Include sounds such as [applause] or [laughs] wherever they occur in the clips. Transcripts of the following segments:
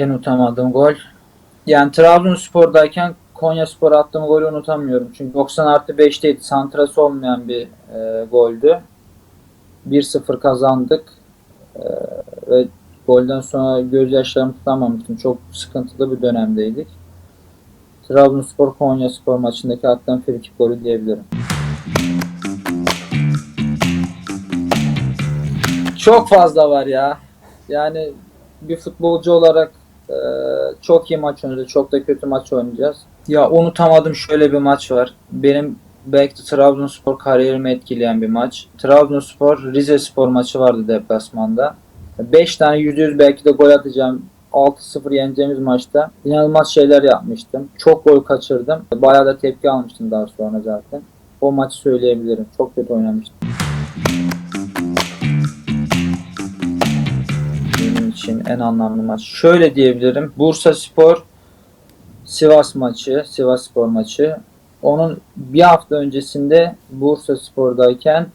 En unutamadığım gol. Yani Trabzonspor'dayken Konya Spor'a attığım golü unutamıyorum. Çünkü 90 artı 5'teydi. Santrası olmayan bir e, goldü. 1-0 kazandık. E, ve golden sonra gözyaşlarımı tutamamıştım. Çok sıkıntılı bir dönemdeydik. Trabzonspor Konya Spor maçındaki attığım frikik golü diyebilirim. Çok fazla var ya. Yani bir futbolcu olarak e, çok iyi maç oynadı. Çok da kötü maç oynayacağız. Ya unutamadım şöyle bir maç var. Benim belki de Trabzonspor kariyerimi etkileyen bir maç. Trabzonspor Rize Spor maçı vardı deplasmanda. 5 tane %100 belki de gol atacağım. 6-0 yeneceğimiz maçta inanılmaz şeyler yapmıştım. Çok gol kaçırdım. Bayağı da tepki almıştım daha sonra zaten. O maçı söyleyebilirim. Çok kötü oynamıştım. İçin en anlamlı maç. Şöyle diyebilirim. Bursa Spor Sivas maçı, Sivas Spor maçı. Onun bir hafta öncesinde Bursa Spor'dayken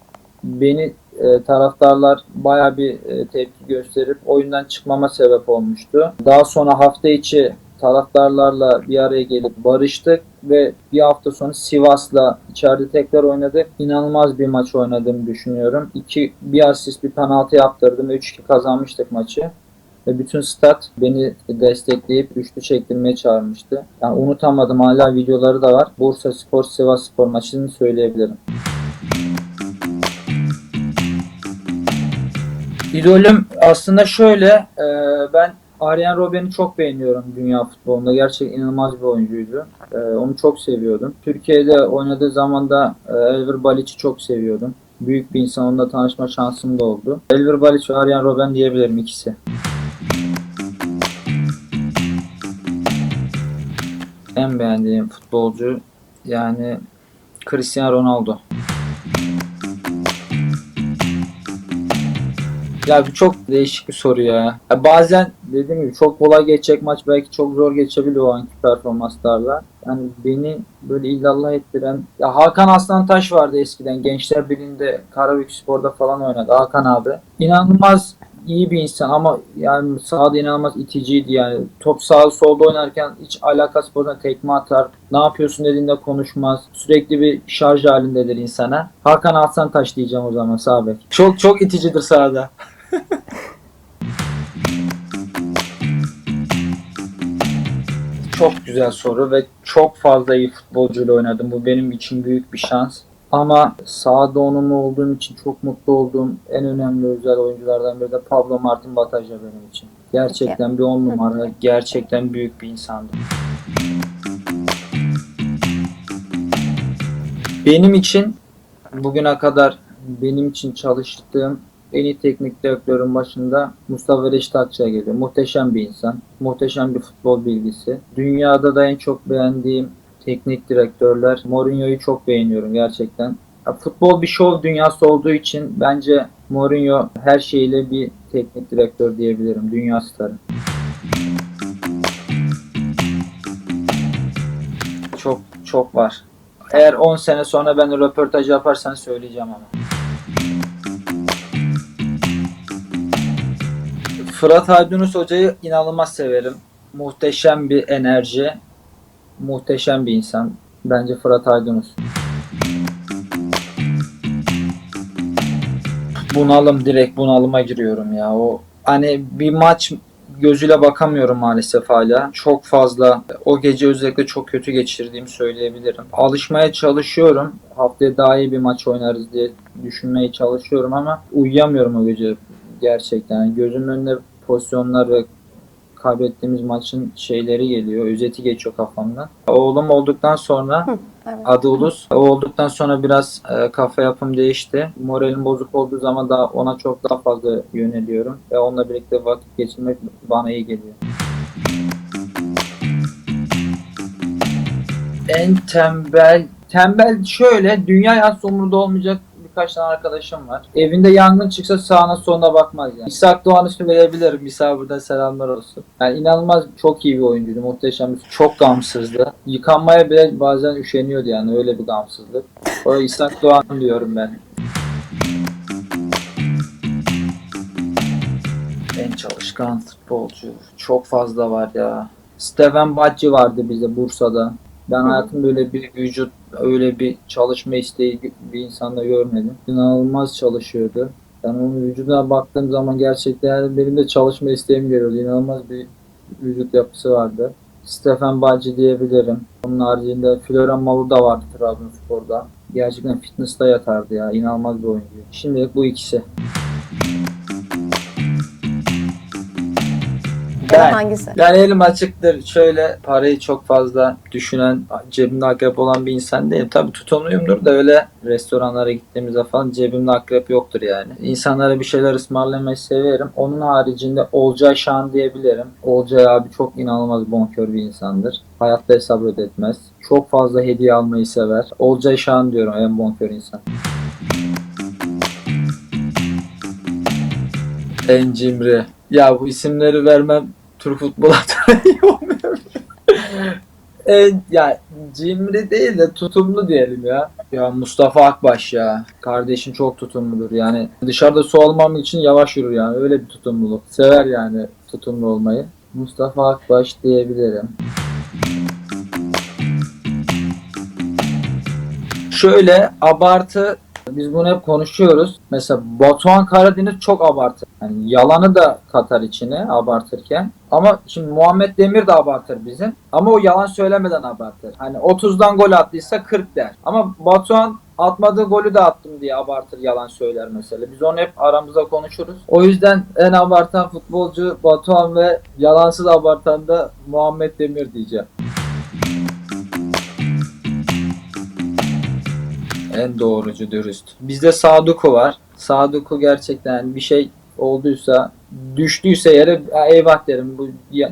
beni e, taraftarlar baya bir e, tepki gösterip oyundan çıkmama sebep olmuştu. Daha sonra hafta içi taraftarlarla bir araya gelip barıştık ve bir hafta sonra Sivas'la içeride tekrar oynadık. İnanılmaz bir maç oynadığımı düşünüyorum. İki, bir asist bir penaltı yaptırdım ve 3-2 kazanmıştık maçı. Ve bütün stat beni destekleyip üçlü çektirmeye çağırmıştı. Yani unutamadım hala videoları da var. Bursa Spor Sivas Spor maçını söyleyebilirim. İdolüm aslında şöyle e, ben Arjen Robben'i çok beğeniyorum dünya futbolunda. Gerçekten inanılmaz bir oyuncuydu. E, onu çok seviyordum. Türkiye'de oynadığı zaman da e, Elver Balic'i çok seviyordum. Büyük bir insan onunla tanışma şansım da oldu. Elver Balic ve Arjen Robben diyebilirim ikisi. En beğendiğim futbolcu yani Cristiano Ronaldo. Ya bu çok değişik bir soru ya. ya. Bazen dediğim gibi çok kolay geçecek maç belki çok zor geçebilir o anki performanslarla. Yani beni böyle illallah ettiren ya Hakan Aslantaş vardı eskiden Gençler Birliği'nde Karabük Spor'da falan oynadı Hakan abi. İnanılmaz iyi bir insan ama yani sahada inanılmaz iticiydi yani. Top sağ solda oynarken hiç alakası bozan tekme atar. Ne yapıyorsun dediğinde konuşmaz. Sürekli bir şarj halindedir insana. Hakan Aslantaş diyeceğim o zaman sağ bek. Çok çok iticidir sahada. Çok güzel soru ve çok fazla iyi futbolcuyla oynadım. Bu benim için büyük bir şans. Ama sahada onunla olduğum için çok mutlu olduğum en önemli özel oyunculardan biri de Pablo Martin Bataja benim için. Gerçekten bir on numara, gerçekten büyük bir insandı. Benim için bugüne kadar benim için çalıştığım en iyi teknik direktörün başında Mustafa Reşit Akçay geliyor. Muhteşem bir insan. Muhteşem bir futbol bilgisi. Dünyada da en çok beğendiğim teknik direktörler. Mourinho'yu çok beğeniyorum gerçekten. Ya, futbol bir şov dünyası olduğu için bence Mourinho her şeyle bir teknik direktör diyebilirim. Dünya starı. Çok çok var. Eğer 10 sene sonra ben röportaj yaparsan söyleyeceğim ama. Fırat Aydınus Hoca'yı inanılmaz severim. Muhteşem bir enerji. Muhteşem bir insan. Bence Fırat Aydınus. Bunalım direkt bunalıma giriyorum ya. O hani bir maç gözüyle bakamıyorum maalesef hala. Çok fazla o gece özellikle çok kötü geçirdiğimi söyleyebilirim. Alışmaya çalışıyorum. Haftaya daha iyi bir maç oynarız diye düşünmeye çalışıyorum ama uyuyamıyorum o gece gerçekten. Yani gözümün önüne pozisyonlar ve kaybettiğimiz maçın şeyleri geliyor. Özeti geçiyor kafamdan. Oğlum olduktan sonra Evet. adı Ulus. O olduktan sonra biraz e, kafa yapım değişti. Moralim bozuk olduğu zaman da ona çok daha fazla yöneliyorum. Ve onunla birlikte vakit geçirmek bana iyi geliyor. En tembel tembel şöyle dünya yaz umurunda olmayacak birkaç tane arkadaşım var. Evinde yangın çıksa sağına soluna bakmaz yani. İshak Doğan ismi verebilirim. İsa buradan selamlar olsun. Yani inanılmaz çok iyi bir oyuncuydu. Muhteşem çok gamsızdı. Yıkanmaya bile bazen üşeniyordu yani öyle bir gamsızlık. O İshak Doğan diyorum ben. En çalışkan futbolcu. Çok fazla var ya. Stefan Bacci vardı bize Bursa'da. Ben hayatımda öyle bir vücut, öyle bir çalışma isteği bir insanda görmedim. İnanılmaz çalışıyordu. Ben onun vücuduna baktığım zaman gerçekten benim de çalışma isteğim geliyordu. İnanılmaz bir vücut yapısı vardı. Stefan Bacci diyebilirim. Onun haricinde Florian Malu da vardı Trabzonspor'da. Gerçekten fitness'ta yatardı ya. İnanılmaz bir oyuncu. Şimdilik bu ikisi. Ben, hangisi? yani elim açıktır. Şöyle parayı çok fazla düşünen, cebimde akrep olan bir insan değilim. Tabii tutumluyumdur da öyle restoranlara gittiğimizde falan cebimde akrep yoktur yani. İnsanlara bir şeyler ısmarlamayı severim. Onun haricinde Olcay Şahan diyebilirim. Olcay abi çok inanılmaz bonkör bir insandır. Hayatta hesap ödetmez. Çok fazla hediye almayı sever. Olcay Şahan diyorum en bonkör insan. En cimri. Ya bu isimleri vermem Türk futbol [laughs] olmuyor. en, ya cimri değil de tutumlu diyelim ya. Ya Mustafa Akbaş ya. Kardeşim çok tutumludur yani. Dışarıda su almam için yavaş yürür yani. Öyle bir tutumluluk. Sever yani tutumlu olmayı. Mustafa Akbaş diyebilirim. Şöyle abartı biz bunu hep konuşuyoruz. Mesela Batuhan Karadeniz çok abartır. Yani yalanı da katar içine abartırken. Ama şimdi Muhammed Demir de abartır bizim. Ama o yalan söylemeden abartır. Hani 30'dan gol attıysa 40 der. Ama Batuhan atmadığı golü de attım diye abartır yalan söyler mesela. Biz onu hep aramızda konuşuruz. O yüzden en abartan futbolcu Batuhan ve yalansız abartan da Muhammed Demir diyeceğim. En doğrucu dürüst. Bizde Saduku var. Saduku gerçekten bir şey olduysa düştüyse yere "Ha, eyvah derim bu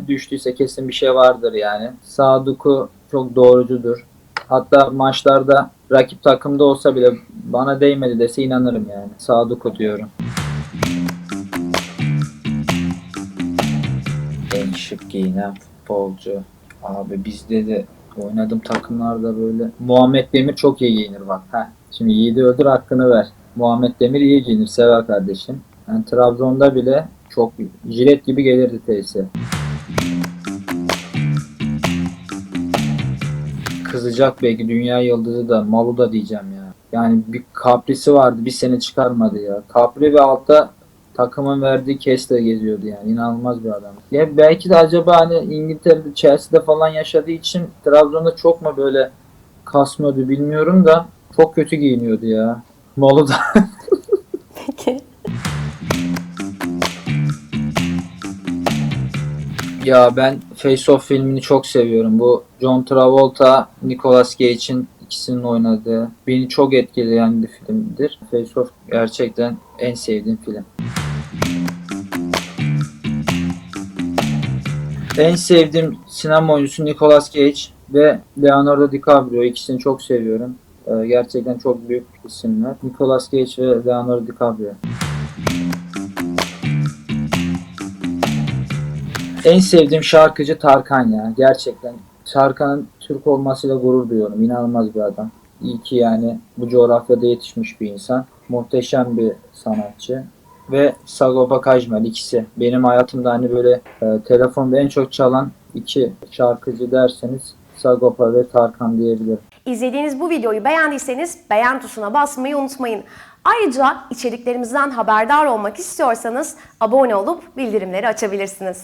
düştüyse kesin bir şey vardır yani. Saduku çok doğrucudur. Hatta maçlarda rakip takımda olsa bile bana değmedi dese inanırım yani. Saduku diyorum. En şık giyinen futbolcu. Abi bizde de oynadığım takımlarda böyle Muhammed Demir çok iyi giyinir bak. Heh. Şimdi yiğidi öldür hakkını ver. Muhammed Demir iyi giyinir sever kardeşim. Yani Trabzon'da bile çok jilet gibi gelirdi tesise. Kızacak belki dünya yıldızı da Malu da diyeceğim ya. Yani bir kaprisi vardı bir sene çıkarmadı ya. Kapri ve altta takımın verdiği kesle geziyordu yani. İnanılmaz bir adam. Ya belki de acaba hani İngiltere'de Chelsea'de falan yaşadığı için Trabzon'da çok mu böyle kasmıyordu bilmiyorum da çok kötü giyiniyordu ya. Malu da Peki. [laughs] Ya ben Face Off filmini çok seviyorum. Bu John Travolta, Nicolas Cage'in ikisinin oynadığı beni çok etkileyen bir filmdir. Face Off gerçekten en sevdiğim film. En sevdiğim sinema oyuncusu Nicolas Cage ve Leonardo DiCaprio. İkisini çok seviyorum. Ee, gerçekten çok büyük isimler. Nicolas Cage ve Leonardo DiCaprio. En sevdiğim şarkıcı Tarkan ya. Gerçekten. Tarkan'ın Türk olmasıyla gurur duyuyorum. İnanılmaz bir adam. İyi ki yani bu coğrafyada yetişmiş bir insan. Muhteşem bir sanatçı. Ve Sagopa Kajmer ikisi. Benim hayatımda hani böyle e, telefonda en çok çalan iki şarkıcı derseniz Sagopa ve Tarkan diyebilirim. İzlediğiniz bu videoyu beğendiyseniz beğen tuşuna basmayı unutmayın. Ayrıca içeriklerimizden haberdar olmak istiyorsanız abone olup bildirimleri açabilirsiniz.